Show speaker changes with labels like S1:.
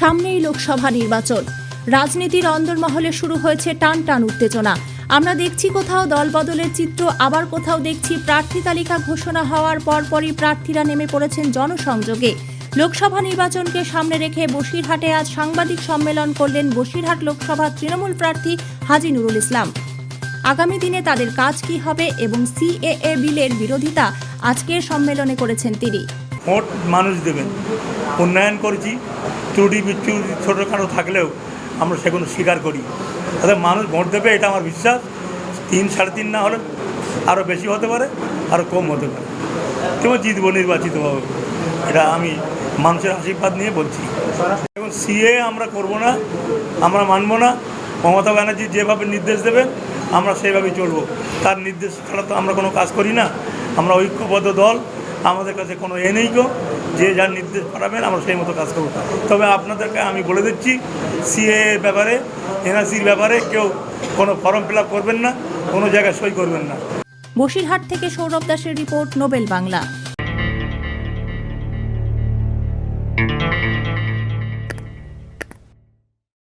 S1: সামনেই লোকসভা নির্বাচন। রাজনীতির অন্দরমহলে শুরু হয়েছে টান টান উত্তেজনা। আমরা দেখছি কোথাও দলবদলের চিত্র, আবার কোথাও দেখছি প্রার্থী তালিকা ঘোষণা হওয়ার পরপরই প্রার্থীরা নেমে পড়েছেন জনসংযোগে। লোকসভা নির্বাচনকে সামনে রেখে বসিরহাটে আজ সাংবাদিক সম্মেলন করলেন বসিরহাট লোকসভা তৃণমূল প্রার্থী হাজি নুরুল ইসলাম। আগামী দিনে তাদের কাজ কি হবে এবং সিএএ বিলের বিরোধিতা আজকের সম্মেলনে করেছেন তিনি।
S2: ভোট মানুষ দেবেন। উন্নয়ন করেছি, ত্রুটি বিচ্যুতি ছোটোখাটো থাকলেও আমরা সেগুলো স্বীকার করি। তাদের মানুষ ভোট দেবে, এটা আমার বিশ্বাস। তিন সাড়ে তিন না হলে আরও বেশি হতে পারে আরও কম হতে পারে। কেউ জিতবো নির্বাচিত হবে এটা আমি মানুষের আশীর্বাদ নিয়ে বলছি। এখন সিএ আমরা করব না, আমরা মানব না। মমতা ব্যানার্জি যেভাবে নির্দেশ দেবে আমরা সেইভাবেই চলবো। তার নির্দেশ ছাড়া তো আমরা কোনো কাজ করি না। আমরা ঐক্যবদ্ধ দল আমাদের কাছে কোনো এ নেই গো। যে যার নির্দেশ পাঠাবেন, আমরা সেই মতো কাজ করব। তবে আপনাদেরকে আমি বলে দিচ্ছি, সিএ ব্যাপারে, এনআরসির ব্যাপারে কেউ কোনো ফর্ম ফিল করবেন না, কোনো জায়গায় সই করবেন না।
S1: বসিরহাট থেকে সৌরভ দাসের রিপোর্ট, নোবেল বাংলা।